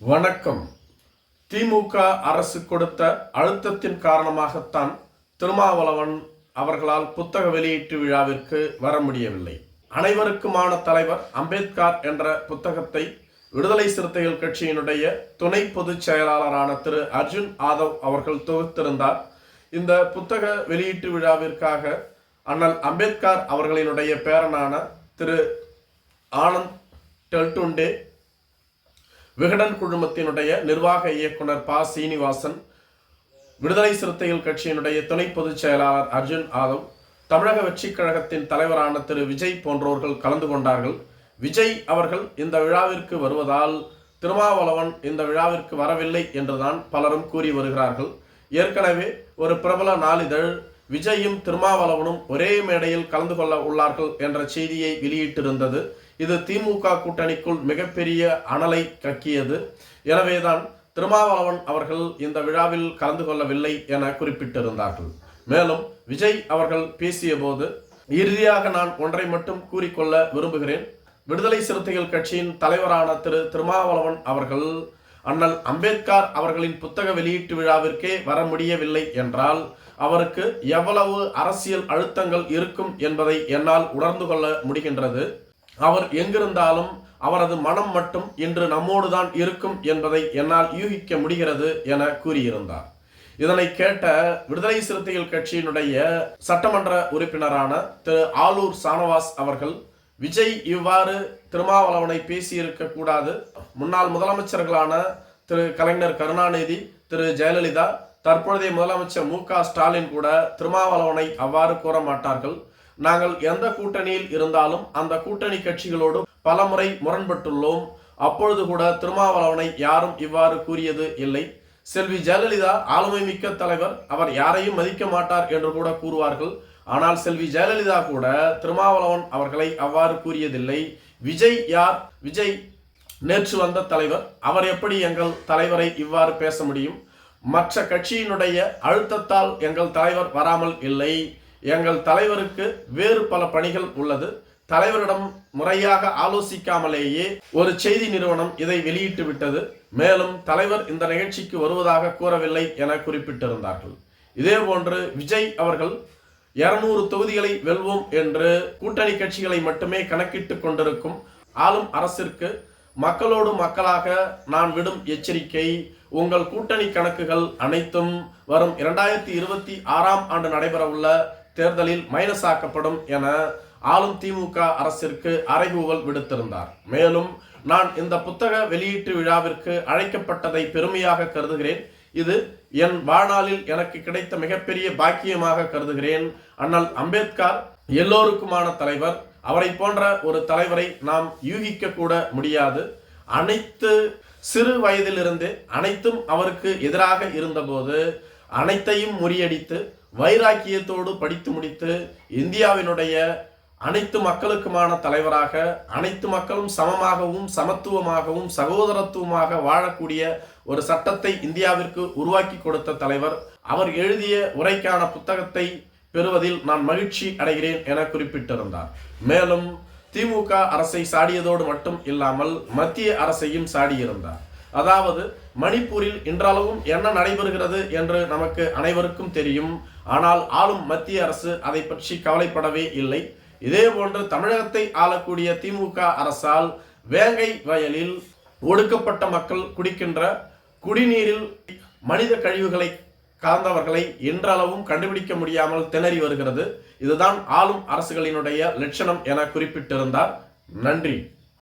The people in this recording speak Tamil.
வணக்கம். திமுக அரசு கொடுத்த அழுத்தத்தின் காரணமாகத்தான் திருமாவளவன் அவர்களால் புத்தக வெளியீட்டு விழாவிற்கு வர முடியவில்லை. அனைவருக்குமான தலைவர் அம்பேத்கர் என்ற புத்தகத்தை விடுதலை சிறுத்தைகள் கட்சியினுடைய துணை பொதுச் செயலாளரான திரு அர்ஜுன் ஆதவ் அவர்கள் தொகுத்திருந்தார். இந்த புத்தக வெளியீட்டு விழாவிற்காக அண்ணல் அம்பேத்கர் அவர்களினுடைய பேரனான திரு ஆனந்த் டெல்டுண்டே விகடன் குழுமத்தினுடைய நிர்வாக இயக்குனர் ப. சீனிவாசன் விடுதலை சிறுத்தைகள் கட்சியினுடைய துணை பொதுச் செயலாளர் அர்ஜுன் ஆதவ் தமிழக வெற்றிக் கழகத்தின் தலைவரான திரு. விஜய் போன்றோர்கள் கலந்து கொண்டார்கள். விஜய் அவர்கள் இந்த விழாவிற்கு வருவதால் திருமாவளவன் இந்த விழாவிற்கு வரவில்லை என்றுதான் பலரும் கூறி வருகிறார்கள். ஏற்கனவே ஒரு பிரபல நாளிதழ் விஜயும் திருமாவளவனும் ஒரே மேடையில் கலந்து கொள்ள உள்ளார்கள் என்ற செய்தியை வெளியிட்டிருந்தது. இது திமுக கூட்டணிக்குள் மிகப்பெரிய அனலை கக்கியது. எனவேதான் திருமாவளவன் அவர்கள் இந்த விழாவில் கலந்து கொள்ளவில்லை என குறிப்பிட்டிருந்தார்கள். மேலும் விஜய் அவர்கள் பேசிய போது இறுதியாக நான் ஒன்றை மட்டும் கூறிக்கொள்ள விரும்புகிறேன். விடுதலை சிறுத்தைகள் கட்சியின் தலைவரான திரு. திருமாவளவன் அவர்கள் அண்ணல் அம்பேத்கர் அவர்களின் புத்தக வெளியீட்டு விழாவிற்கே வர முடியவில்லை என்றால் அவருக்கு எவ்வளவு அரசியல் அழுத்தங்கள் இருக்கும் என்பதை என்னால் உணர்ந்து கொள்ள முடிகின்றது. அவர் எங்கிருந்தாலும் அவரது மனம் மட்டும் இன்று நம்மோடு தான் இருக்கும் என்பதை என்னால் யூகிக்க முடிகிறது என கூறியிருந்தார். இதனை கேட்ட விடுதலை சிறுத்தைகள் கட்சியினுடைய சட்டமன்ற உறுப்பினரான திரு ஆலூர் சானவாஸ் அவர்கள் விஜய் இவ்வாறு திருமாவளவனை பேசியிருக்க கூடாது. முன்னாள் முதலமைச்சர்களான திரு கலைஞர் கருணாநிதி திரு ஜெயலலிதா தற்பொழுதைய முதலமைச்சர் மு க ஸ்டாலின் கூட திருமாவளவனை அவ்வாறு கூற மாட்டார்கள். நாங்கள் எந்த கூட்டணியில் இருந்தாலும் அந்த கூட்டணி கட்சிகளோடு பலமுறை முரண்பட்டுள்ளோம். அப்பொழுது கூட திருமாவளவனை யாரும் இவ்வாறு கூறியது இல்லை. செல்வி ஜெயலலிதா ஆளுமை மிக்க தலைவர். அவர் யாரையும் மதிக்க மாட்டார் என்று கூட கூறுவார்கள். ஆனால் செல்வி ஜெயலலிதா கூட திருமாவளவன் அவர்களை அவ்வாறு கூறியதில்லை. விஜய் யார்? விஜய் நேற்று வந்த தலைவர். அவர் எப்படி எங்கள் தலைவரை இவ்வாறு பேச முடியும்? மற்ற கட்சியினுடைய அழுத்தத்தால் எங்கள் தலைவர் வராமல் இல்லை. எங்கள் தலைவருக்கு வேறு பல பணிகள் உள்ளது. தலைவரிடம் முறையாக ஆலோசிக்காமலேயே ஒரு செய்தி நிறுவனம் இதை வெளியிட்டு விட்டது. மேலும் தலைவர் இந்த நிகழ்ச்சிக்கு வருவதாக கூறவில்லை என குறிப்பிட்டிருந்தார்கள். இதேபோன்று விஜய் அவர்கள் இருநூறு தொகுதிகளை வெல்வோம் என்று கூட்டணி கட்சிகளை மட்டுமே கணக்கிட்டு கொண்டிருக்கும் ஆளும் அரசிற்கு மக்களோடு மக்களாக நான் விடும் எச்சரிக்கை உங்கள் கூட்டணி கணக்குகள் அனைத்தும் வரும் இரண்டாயிரத்தி இருபத்தி ஆறாம் ஆண்டு நடைபெறவுள்ள தேர்தலில் மைனஸ் ஆக்கப்படும் என ஆளும் திமுக அரசிற்கு அறைகூவல் விடுத்திருந்தார். மேலும் நான் இந்த புத்தக வெளியீட்டு விழாவிற்கு அழைக்கப்பட்டதை பெருமையாக கருதுகிறேன். இது என் வாழ்நாளில் எனக்கு கிடைத்த மிகப்பெரிய பாக்கியமாக கருதுகிறேன். அண்ணல் அம்பேத்கர் எல்லோருக்குமான தலைவர். அவரை போன்ற ஒரு தலைவரை நாம் யூகிக்க கூட முடியாது. அனைத்து சிறு வயதிலிருந்து அனைத்தும் அவருக்கு எதிராக இருந்தபோது அனைத்தையும் முறியடித்து வைராக்கியத்தோடு படித்து முடித்து இந்தியாவினுடைய அனைத்து மக்களுக்குமான தலைவராக அனைத்து மக்களும் சமமாகவும் சமத்துவமாகவும் சகோதரத்துவமாக வாழக்கூடிய ஒரு சட்டத்தை இந்தியாவிற்கு உருவாக்கி கொடுத்த தலைவர். அவர் எழுதிய உரைக்கான புத்தகத்தை பெறுவதில் நான் மகிழ்ச்சி அடைகிறேன் என குறிப்பிட்டிருந்தார். மேலும் திமுக அரசை சாடியதோடு மட்டும் இல்லாமல் மத்திய அரசையும் சாடியிருந்தார். அதாவது மணிப்பூரில் இன்றளவும் என்ன நடைபெறுகிறது என்று நமக்கு அனைவருக்கும் தெரியும். ஆனால் ஆளும் மத்திய அரசு அதை பற்றி கவலைப்படவே இல்லை. இதே போன்று தமிழகத்தை ஆளக்கூடிய திமுக அரசால் வேங்கை வயலில் ஒடுக்கப்பட்ட மக்கள் குடிக்கின்ற குடிநீரில் மனித கழிவுகளை கலந்தவர்களை இன்றளவும் கண்டுபிடிக்க முடியாமல் திணறி வருகிறது. இதுதான் ஆளும் அரசுகளினுடைய லட்சணம் என குறிப்பிட்டிருந்தார். நன்றி.